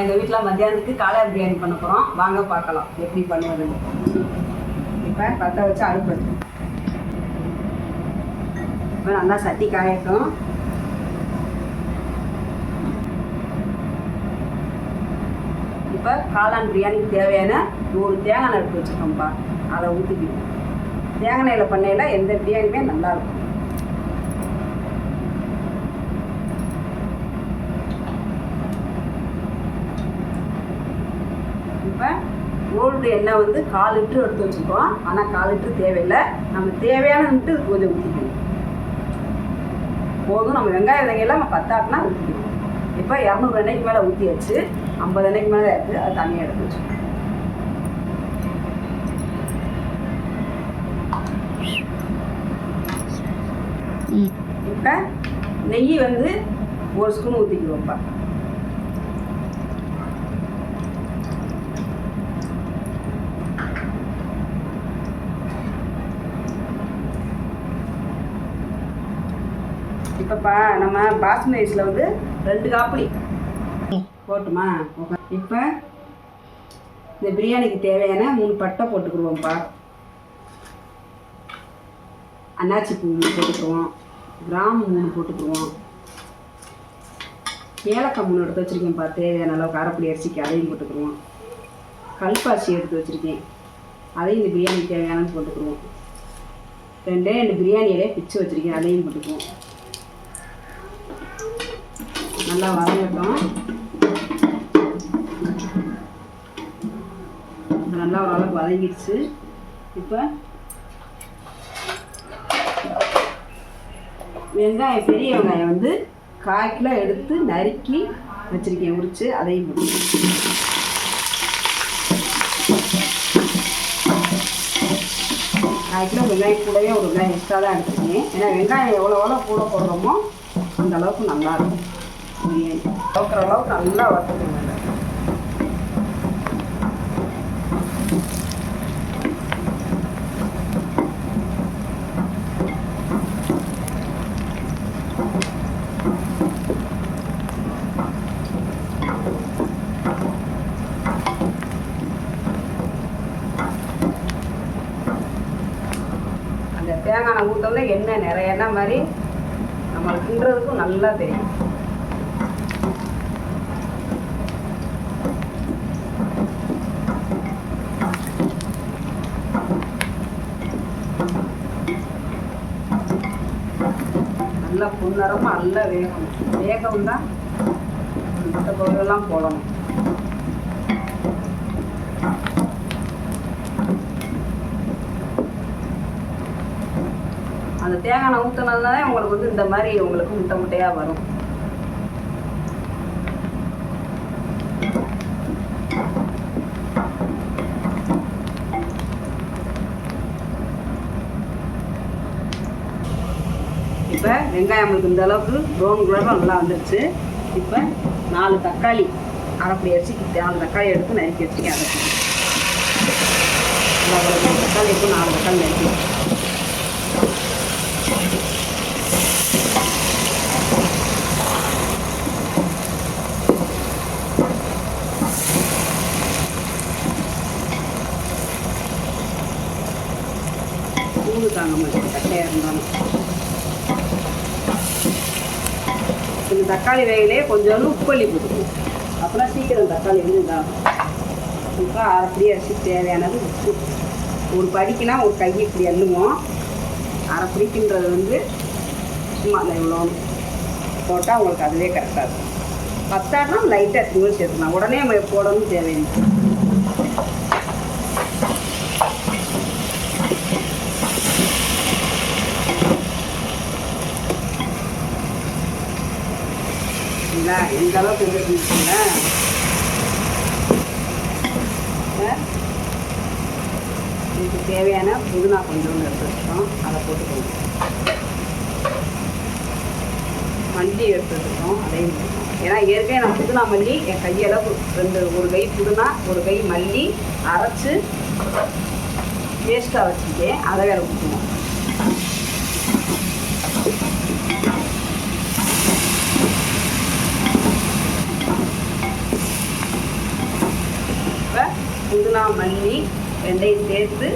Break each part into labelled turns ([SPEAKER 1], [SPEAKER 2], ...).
[SPEAKER 1] எங்கள் வீட்டில் மத்தியானத்துக்கு காளை பிரியாணி பண்ண போகிறோம் வாங்க பார்க்கலாம். எப்படி பண்ணுவதுன்னு. இப்போ பற்ற வச்சு அடுப்பு இப்போ நல்லா சட்டி காயட்டும் இப்போ காளான் பிரியாணிக்கு தேவையான நூறு தேங்காய் எடுத்து வச்சுருக்கோம்ப்பா. அதை ஊற்றிக்கணும் தேங்காய் எண்ணெயில் பண்ணையில் எந்த பிரியாணியுமே நல்லாயிருக்கும் இப்போ கோல்டு எண்ணெய் வந்து கால் லிட்டர் எடுத்து வச்சுருக்கோம். ஆனால் கால் லிட்டர் தேவையில்லை. நம்ம தேவையானட்டு கொஞ்சம் ஊற்றிக்கணும் போதும். நம்ம வெங்காயம் விதைங்கெல்லாம் நம்ம பத்தாட்டினா ஊற்றிக்கணும் இப்போ இரநூறு எண்ணெய்க்கு மேலே ஊற்றியாச்சு ஐம்பது எண்ணெய்க்கு மேலே இருக்குது அது தனியாக எடுத்து வச்சுக்கணும். இப்போ நெய் வந்து ஒரு ஸ்பூன் ஊற்றிக்குவோம்ப்பா இப்போப்பா நம்ம பாஸ்மதி ரைஸில் வந்து ரெண்டு காப்பிடி போட்டுமா? இப்போ இந்த பிரியாணிக்கு தேவையான மூணு பட்டை போட்டுக்கிடுவோம்ப்பா அன்னாச்சி பூ மூணு போட்டுக்குருவோம். கிராம்பு மூணு போட்டுக்குருவோம். ஏலக்காய் மூணு எடுத்து வச்சுருக்கேன்ப்பா. தேவையான அளவு காரப்பொடி அரிசிக்கு அதையும் போட்டுக்குருவோம். கல்பாசி எடுத்து வச்சுருக்கேன். அதையும் இந்த பிரியாணிக்கு தேவையானது போட்டுக்குருவோம். ரெண்டே ரெண்டு பிரியாணி இலையை பிச்சு வச்சுருக்கேன். அதையும் போட்டுக்குவோம் நல்லா வதங்கட்டும் நல்லா ஓரளவுக்கு வதங்கிடுச்சு. இப்போ வெங்காயம் பெரிய வெங்காயம் வந்து கால் கிலோ எடுத்து நறுக்கி வச்சுருக்கேன் உரித்து அதையும் போட்டு கால் கிலோ வெங்காயம் கூடவே ஒரு வெங்காயம் எக்ஸ்ட்ரா தான் எடுத்துருக்கேன். ஏன்னா வெங்காயம் எவ்வளோ எவ்வளோ கூட போடுறோமோ அந்தளவுக்கு நல்லாயிருக்கும் பிரியாணி அளவுக்கு நல்லா வறுத்துக்கணும் அந்த தேங்காய் ஊற்றல எண்ணெய் நிறைய என்ன மாதிரி நம்மளுக்கு கிண்டுறதுக்கும் நல்லா தெரியும். நல்லா புன்னரமாக நல்லா வேகணும். வேகம் தான் மற்ற பொருளெல்லாம் போடணும். அந்த தேங்காய் ஊற்றினதுனால உங்களுக்கு வந்து இந்த மாதிரி உங்களுக்கு முட்டை முட்டையாக வரும். இப்போ வெங்காயம் நம்மளுக்கு இந்த அளவுக்கு ப்ரௌன் கலர் நல்லா வந்துருச்சு. இப்போ நாலு தக்காளி அரைப்படி அரிசிக்கு நாலு தக்காளி எடுத்து நறுக்கி வச்சுக்கேன் அரைச்சி நாலு தக்காளி இப்போ நாலு தக்காளி நறுக்கி தாங்க மாட்டேன் கட்டையாக இருந்தாலும். தக்காளி வேகிலே கொஞ்சோண்டு உப்பள்ளி போட்டுக்கணும் அப்போனா சீக்கிரம் தக்காளி வந்து இதாகும். இப்போ அரைப்படி அரிசி தேவையானது உப்பு. ஒரு படிக்குனா ஒரு கை இப்படி அள்ளுவோம். அரைப்பிடிக்குன்றது வந்து சும்மா அந்த இவ்வளோ போட்டால் உங்களுக்கு அதுவே கரெக்டாக இருக்கும். பத்தாட்னா லைட்டாக தூள் சேர்த்துக்கலாம். உடனே நம்ம போடணும் தேவையில்லை. சரிங்களா எந்த அளவுக்கு வச்சுக்கோங்களேன் இதுக்கு தேவையான புதினா கொஞ்சோண்டு எடுத்து வச்சுட்டோம். அதை போட்டுக்கோங்க. மல்லி எடுத்து வச்சுட்டோம் அதையும் ஏன்னா ஏற்கனவே நான் புதினா மல்லி என் கையளவு ரெண்டு ஒரு கை புதினா ஒரு கை மல்லி அரைச்சி வேஸ்ட்டாக வச்சுருக்கேன். அதை வேறு ஊற்றுவோம் புதினா மல்லி ரெண்டையும் சேர்த்து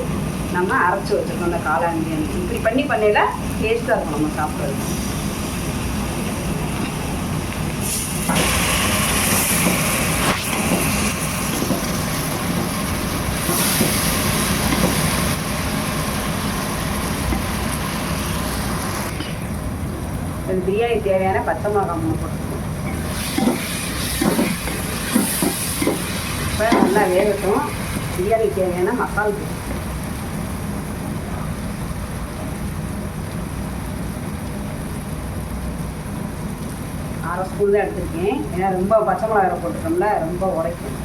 [SPEAKER 1] நம்ம அரைச்சி வச்சுருக்கோம் அந்த காளான் இப்படி பண்ணி பண்ணையில் டேஸ்ட்டாக இருக்கும் நம்ம சாப்பிட்றது. பிரியாணி தேவையான பச்சை மிளகாய் மூணு இப்போ நல்லா வேகட்டும். பிரியாணி தேவையான மசால் அரை ஸ்பூன் தான் எடுத்திருக்கேன். ஏன்னா ரொம்ப பச்சை மிளகாய் போட்டுட்டோம்ல ரொம்ப உடைக்கும்.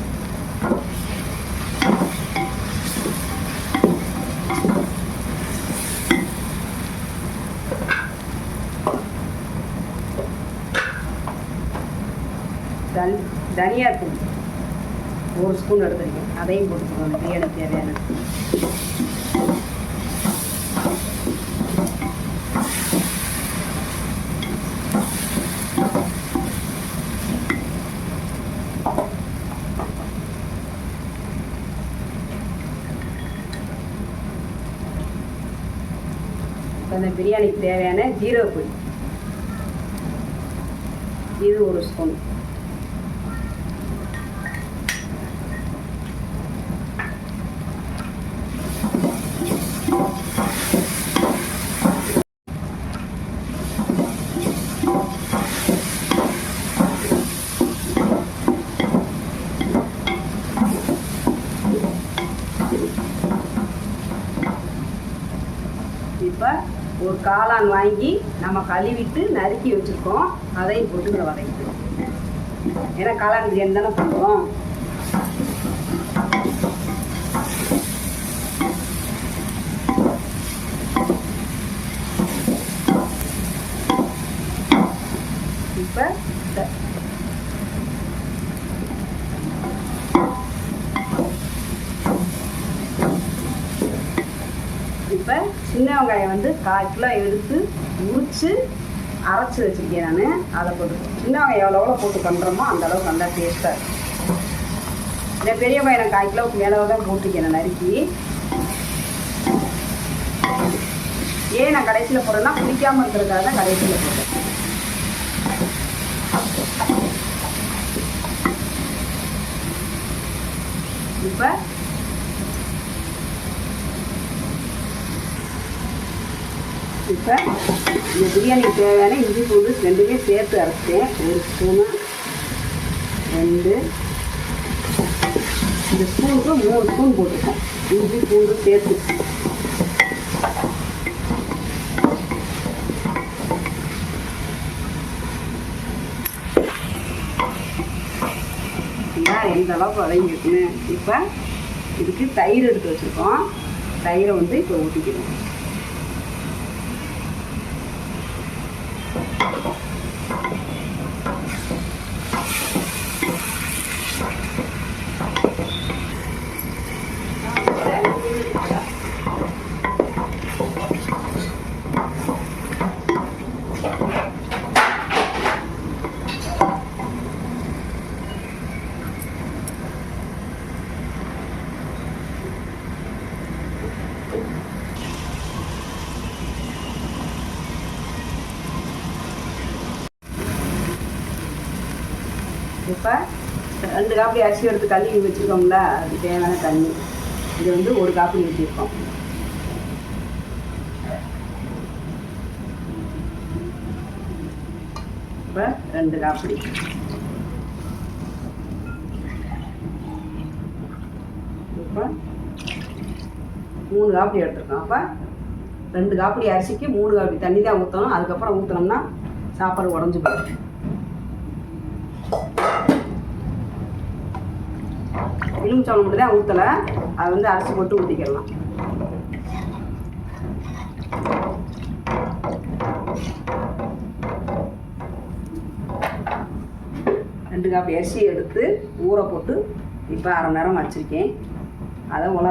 [SPEAKER 1] தன் தனியாத்தூள் ஒரு ஸ்பூன் எடுத்துருக்கேன். அதையும் கொடுத்துருவோம் பிரியாணி தேவையான அந்த பிரியாணிக்கு தேவையான ஜீரோ பொடி இது ஒரு ஸ்பூன். இப்போ ஒரு காளான் வாங்கி நம்ம கழுவிட்டு நறுக்கி வச்சுருக்கோம். அதையும் போட்டு இங்கே வதக்கிக்கிறோம். ஏன்னா காளான் பிரியாணி தானே பண்ணுறோம் இப்போ இப்போ வெங்காயம் வந்து கால் கிலோ எடுத்து உரித்து அரைச்சி வச்சுருக்கேன் நான். அதை போட்டு சின்ன வெங்காயம் எவ்வளோ எவ்வளோ போட்டு பண்ணுறோமோ அந்த அளவுக்கு நல்லா டேஸ்ட்டாக இருக்கும். இந்த பெரிய வெங்காயம் நான் கால் கிலோவுக்கு மேலே தான் போட்டிருக்கேன் நான் நறுக்கி. ஏன் நான் கடைசியில் போடுறேன்னா பிடிக்காமல் இருக்கிறதுக்காக தான் கடைசியில் போடுறேன் இப்போ இப்போ இந்த பிரியாணிக்கு தேவையான இஞ்சி பூண்டு ரெண்டுமே சேர்த்து அரைச்சிட்டேன் ஒரு ஸ்பூனு ரெண்டு. இந்த ஸ்பூனுக்கு மூணு ஸ்பூன் போட்டிருக்கோம். இஞ்சி பூண்டு சேர்த்து. எந்த அளவுக்கு வதங்கிருக்குன்னு. இப்போ இதுக்கு தயிர் எடுத்து வச்சுருக்கோம். தயிரை வந்து இப்போ ஊற்றிக்கணும் இப்போ ரெண்டு காப்பி அரிசி எடுத்து கழுவி வச்சுருக்கோம்ல அதுக்கு தேவையான தண்ணி. இது வந்து ஒரு காப்பி ஊற்றிருக்கோம் இப்போ ரெண்டு காப்பி. இப்போ மூணு காப்பி எடுத்துருக்கோம். அப்போ ரெண்டு காப்பி அரிசிக்கு மூணு காப்பி தண்ணி தான் ஊற்றணும் அதுக்கப்புறம் ஊற்றினோம்னா சாப்பாடு உடஞ்சி போயிடும். எலுமிச்சம்பழம் மட்டும் தான் ஊற்றலை அதை வந்து அரைச்சி போட்டு ஊற்றிக்கிடலாம் ரெண்டு காப்பி அரிசி எடுத்து ஊற போட்டு இப்போ அரை நேரம் வச்சுருக்கேன். அதை உல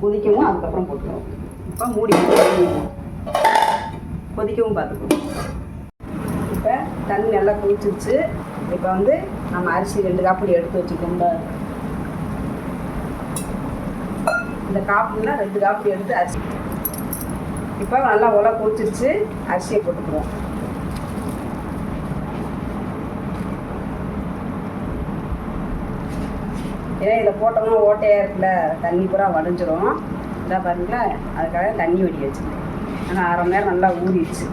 [SPEAKER 1] கொதிக்கவும் அதுக்கப்புறம் போட்டுருவோம் இப்போ மூடி கொதிக்கவும் பார்த்துக்குவோம் இப்போ தண்ணி நல்லா குளிச்சிருச்சு இப்போ வந்து நம்ம அரிசி ரெண்டு காப்படி எடுத்து வச்சுக்கோங்க. இந்த காப்புனா ரெண்டு காப்பு எடுத்து அரிசி இப்போ நல்லா உலை கொதிச்சிருச்சு அரிசியை போட்டுக்குவோம். ஏன்னா இதை போட்டோம்னா ஓட்டையாக இருக்குல்ல தண்ணி பூரா வடைஞ்சிரும். இதாக பாருங்களேன் அதுக்காக தண்ணி வடி வச்சுருக்கேன். ஆனால் அரை மணி நேரம் நல்லா ஊறிடுச்சு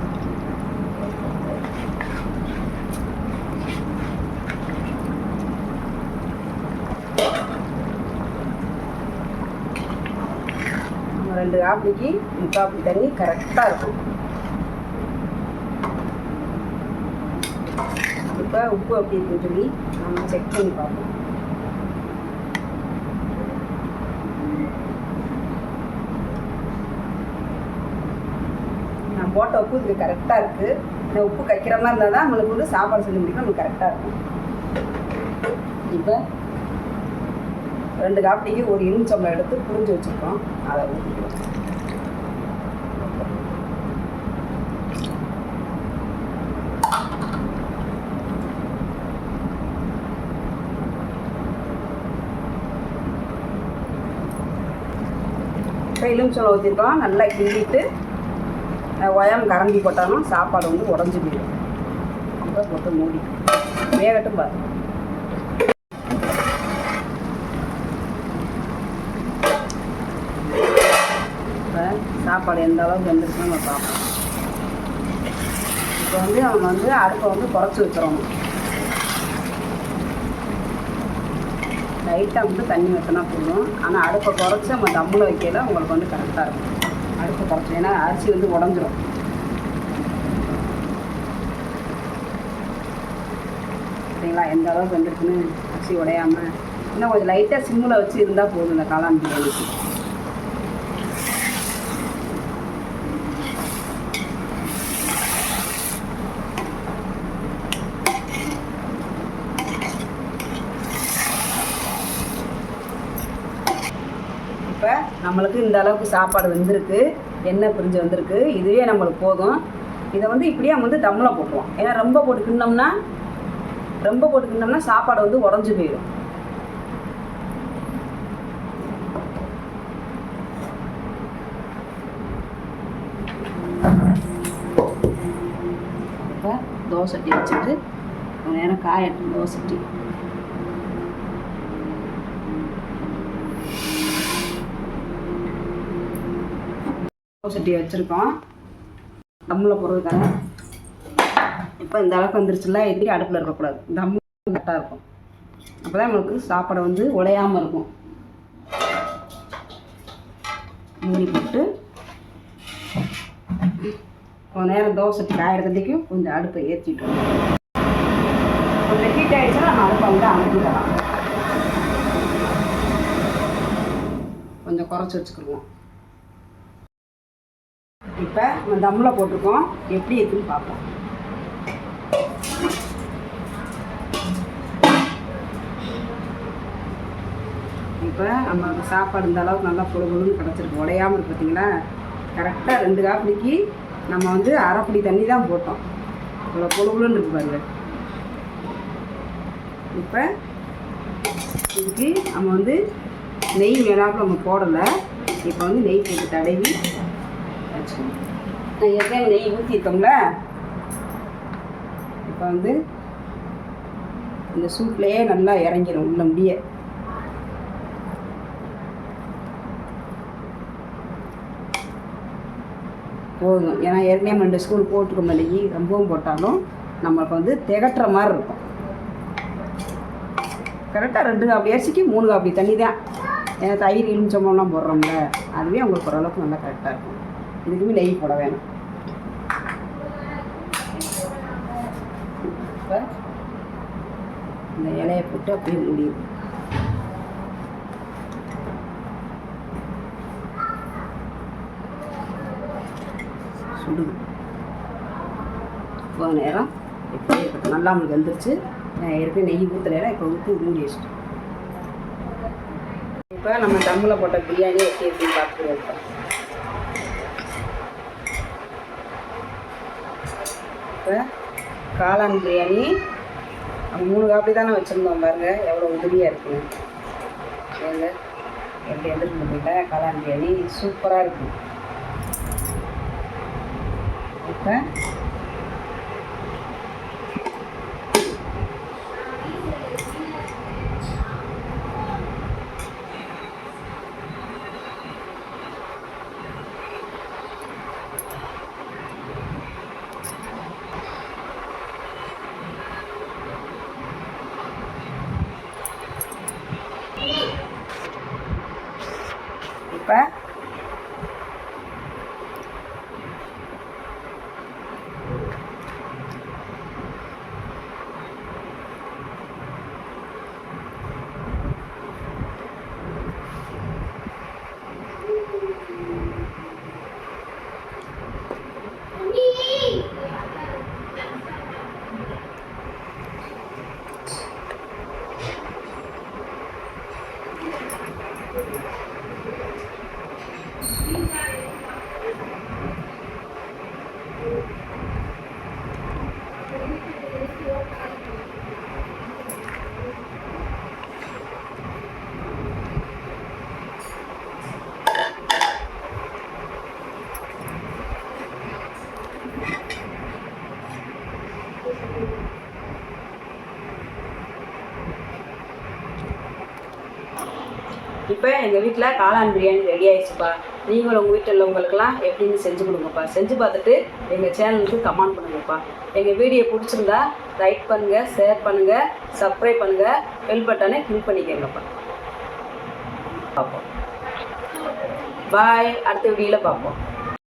[SPEAKER 1] நம்ம ரெண்டு ஆப்பிக்கு முக்கால் தண்ணி கரெக்டாக இருக்கும். இப்போ உப்பு அப்படி இருக்குன்னு சொல்லி நம்ம செக் பண்ணி பார்ப்போம். நான் போட்ட உப்பு இதுக்கு கரெக்டாக இருக்குது இந்த உப்பு கைக்கிற மாதிரி இருந்தால் தான் நம்மளுக்கு வந்து சாப்பாடு செஞ்சு முடிக்கும் நமக்கு கரெக்டாக இருக்கும். இப்போ ரெண்டு காப்பிக்கு ஒரு எலுமிச்சம்பளம் எடுத்து புரிஞ்சு வச்சுருக்கோம். அதை ஊற்றிக்கலாம் இப்போ ஊற்றிருக்கலாம் ஊற்றிருக்கோம் நல்லா கிண்டிட்டு ஒயம் கரண்டி போட்டாலும் சாப்பாடு வந்து உடஞ்சி போயிடும். இப்போ போட்டு மூடி. வேகட்டும் பாருங்கள் இப்போ சாப்பாடு எந்த அளவுக்கு வந்துருக்குன்னு நம்ம பார்ப்போம். இப்போ வந்து அவங்க வந்து அடுப்பை வந்து குறைச்சி வைக்கிறோம் லைட்டாக வந்து தண்ணி ஊற்றினா போதும். ஆனால் அடுப்பை குறைச்சி நம்ம தம்மில் வைக்கல உங்களுக்கு வந்து கரெக்டாக இருக்கும். அடுப்பை குறைச்சி ஏன்னா அரிசி வந்து உடஞ்சிரும். சரிங்களா? எந்த அளவுக்கு வந்திருக்குன்னு அரிசி உடையாமல் இன்னும் கொஞ்சம் லைட்டாக சிம்மில் வச்சு இருந்தால் போதும் இந்த காளான் பிரியாணிக்கு இப்போ நம்மளுக்கு இந்த அளவுக்கு சாப்பாடு வந்திருக்கு எண்ணெய் பிரிஞ்சு வந்திருக்கு இதுவே நம்மளுக்கு போதும். இதை வந்து இப்படியே வந்து தம்மில் போட்டுருவோம். ஏன்னா ரொம்ப போட்டு கிண்டோம்னா ரொம்ப போட்டு கிண்டோம்னா சாப்பாடு வந்து உடஞ்சி போயிடும். இப்போ தோசை டீ வச்சுட்டு நேரம் காயட்டும் தோசை டீ சட்டி வச்சுருக்கோம். தம்மில் போடுறதுக்காக இப்போ இந்த அளவுக்கு வந்துருச்சுல எதிரி அடுப்பில் இருக்கக்கூடாது. தம்மு கரெக்டாக இருக்கும். அப்போ தான் நம்மளுக்கு சாப்பாடை வந்து உடையாமல் இருக்கும். மூடி போட்டு கொஞ்ச நேரம் தோசை காயறதுக்கும் கொஞ்சம் அடுப்பை ஏற்றிட்டோம் கொஞ்சம் ஹீட் ஆகிடுச்சுன்னா நம்ம அடுப்பை வந்து அமுக்கிடலாம் கொஞ்சம் குறைச்சி வச்சுக்கிடுவோம். இப்போ நம்ம தம்மில் போட்டிருக்கோம். எப்படி இருக்குன்னு பார்ப்போம். இப்போ நம்ம சாப்பாடு இந்த அளவுக்கு நல்லா பொழுதுன்னு கிடச்சிருக்கு. உடையாமல் இருக்கு பார்த்தீங்களா கரெக்டாக ரெண்டு காப்பிடிக்கு நம்ம வந்து அரைப்படி தண்ணி தான் போட்டோம். இவ்வளோ பொழு இருக்கு பாருங்கள் இப்போ இதுக்கு நம்ம வந்து நெய் மேலாப்பில் நம்ம போடலை. இப்போ வந்து நெய் போட்டு தடவி வச்சுக்கணும் நான் ஏற்கனவே நெய் ஊற்றிருக்கோம்ல இப்போ வந்து இந்த சூட்லேயே நல்லா இறங்கிடும் உள்ள முடிய. போதும். ஏன்னா ஏற்கனவே ரெண்டு ஸ்கூல் போட்டுக்க மல்லிகை ரொம்பவும் போட்டாலும் நம்மளுக்கு வந்து திகட்டுற மாதிரி இருக்கும். கரெக்டாக ரெண்டு காப்பி அரிசிக்கு மூணு காப்பி தண்ணி தான். ஏன்னா தயிர் எலுமிச்சம்பழம்லாம் போடுறோம்ல அதுவே உங்களுக்கு ஓரளவுக்கு நல்லா கரெக்டாக இருக்கும். இதுக்குமே நெய் போட வேணும். இப்போ இந்த இலையை போட்டு அப்படியே முடியும் சுடுது கொஞ்ச நேரம் இப்படியே இருக்கட்டும் நல்லா நம்மளுக்கு வந்துருச்சு. நான் ஏற்கனவே நெய் ஊற்றலையில இப்போ ஊற்றி மூடி வச்சுட்டோம் இப்போ நம்ம தம்மில் போட்ட பிரியாணி எப்படி எப்படின்னு பார்த்துட்டு வைப்போம் இப்போ காளான் பிரியாணி. மூணு காப்பி தானே வச்சுருந்தோம் பாருங்கள் எவ்வளோ உதவியாக இருக்குது எங்க எப்படி எடுத்துகிட்டு போயிட்டேன் காளான் பிரியாணி. சூப்பராக இருக்கும் இப்போ இப்போ எங்கள் வீட்டில் காளான் பிரியாணி ரெடி ஆயிடுச்சுப்பா. நீங்களும் உங்கள் வீட்டில் உள்ளவங்களுக்கெல்லாம் எப்படின்னு செஞ்சு கொடுங்கப்பா. செஞ்சு பார்த்துட்டு எங்கள் சேனலுக்கு கமெண்ட் பண்ணுங்கப்பா. எங்கள் வீடியோ பிடிச்சிருந்தா லைக் பண்ணுங்கள் ஷேர் பண்ணுங்கள் சப்ஸ்கிரைப் பண்ணுங்கள் பெல் பட்டனை கிளிக் பண்ணிக்கோங்கப்பா. பார்ப்போம். பாய் அடுத்த வீடியோவில் பார்ப்போம்.